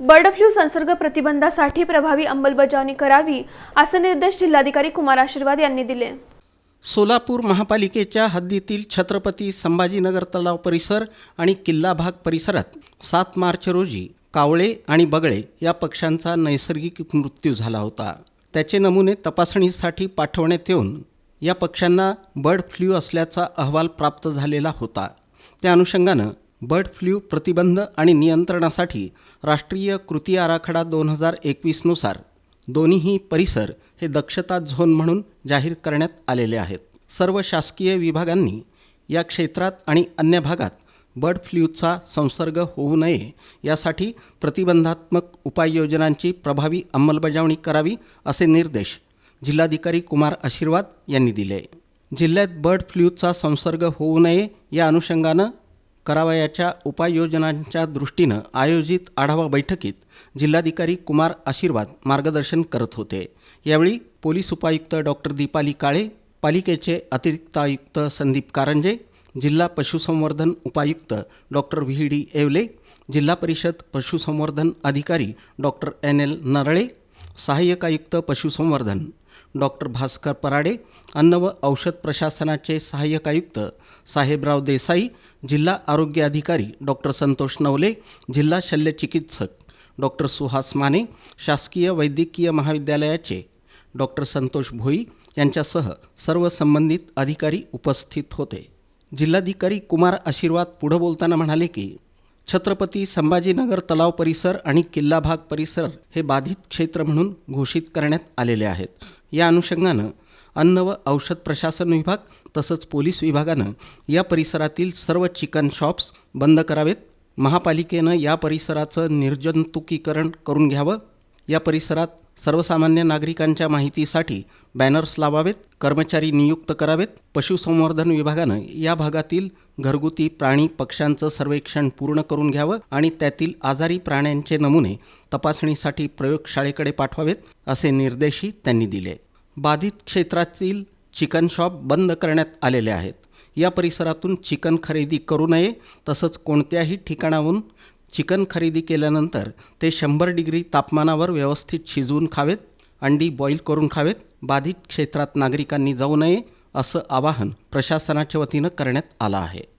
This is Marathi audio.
बर्ड फ्लू संसर्ग प्रतिबंधासाठी प्रभावी अंमलबजावणी करावी असे निर्देश जिल्हाधिकारी कुमार आशीर्वाद यांनी दिले. सोलापूर महापालिकेच्या हद्दीतील छत्रपती संभाजीनगर तलाव परिसर आणि किल्ला भाग परिसरात सात मार्च रोजी कावळे आणि बगळे या पक्ष्यांचा नैसर्गिक मृत्यू झाला होता. त्याचे नमुने तपासणीसाठी पाठवण्यात येऊन या पक्ष्यांना बर्ड फ्लू असल्याचा अहवाल प्राप्त झालेला होता. त्या अनुषंगानं बर्ड फ्लू प्रतिबंध आणि नियंत्रणासाठी राष्ट्रीय कृती आराखडा दोन हजार एकवीसनुसार दोन्हीही परिसर हे दक्षता झोन म्हणून जाहीर करण्यात आलेले आहेत. सर्व शासकीय विभागांनी या क्षेत्रात आणि अन्य भागात बर्ड फ्लूचा संसर्ग होऊ नये यासाठी प्रतिबंधात्मक उपाययोजनांची प्रभावी अंमलबजावणी करावी असे निर्देश जिल्हाधिकारी कुमार आशीर्वाद यांनी दिले. जिल्ह्यात बर्ड फ्लूचा संसर्ग होऊ नये या अनुषंगानं करावयाच्या उपाययोजनांच्या दृष्टीनं आयोजित आढावा बैठकीत जिल्हाधिकारी कुमार आशीर्वाद मार्गदर्शन करत होते. यावेळी पोलीस उपायुक्त डॉक्टर दीपाली काळे पालिकेचे अतिरिक्त आयुक्त संदीप कारंजे जिल्हा पशुसंवर्धन उपायुक्त डॉक्टर व्ही डी येवले जिल्हा परिषद पशुसंवर्धन अधिकारी डॉक्टर एन एल नरळे सहाय्यक आयुक्त पशुसंवर्धन डॉक्टर भास्कर पराडे अन्न व औषध प्रशासनाचे सहाय्यक आयुक्त साहेबराव देसाई जिल्हा आरोग्य अधिकारी डॉक्टर संतोष नवले जिल्हा शल्यचिकित्सक डॉक्टर सुहास माने शासकीय वैद्यकीय महाविद्यालयाचे डॉक्टर संतोष भोई यांच्यासह सर्व संबंधित अधिकारी उपस्थित होते. जिल्हाधिकारी कुमार आशीर्वाद पुढं बोलताना म्हणाले की छत्रपती संभाजीनगर तलाव परिसर आणि किल्ला भाग परिसर हे बाधित क्षेत्र म्हणून घोषित करण्यात आलेले आहेत. या अनुषंगानं अन्न व औषध प्रशासन विभाग तसंच पोलीस विभागानं या परिसरातील सर्व चिकन शॉप्स बंद करावेत. महापालिकेनं या परिसराचं निर्जंतुकीकरण करून घ्यावं. या परिसरात सर्वसामान्य नागरिकांच्या माहितीसाठी बॅनर्स लावावेत कर्मचारी नियुक्त करावेत पशुसंवर्धन विभागानं या भागातील घरगुती प्राणी पक्ष्यांचं सर्वेक्षण पूर्ण करून घ्यावं आणि त्यातील आजारी प्राण्यांचे नमुने तपासणीसाठी प्रयोगशाळेकडे पाठवावेत असे निर्देशही त्यांनी दिले. बाधित क्षेत्रातील चिकन शॉप बंद करण्यात आलेले आहेत. या परिसरातून चिकन खरेदी करू नये तसंच कोणत्याही ठिकाणाहून चिकन खरेदी केल्यानंतर ते शंभर डिग्री तापमानावर व्यवस्थित शिजवून खावेत अंडी बॉईल करून खावेत बाधित क्षेत्रात नागरिकांनी जाऊ नये असं आवाहन प्रशासनाच्या वतीनं करण्यात आलं आहे.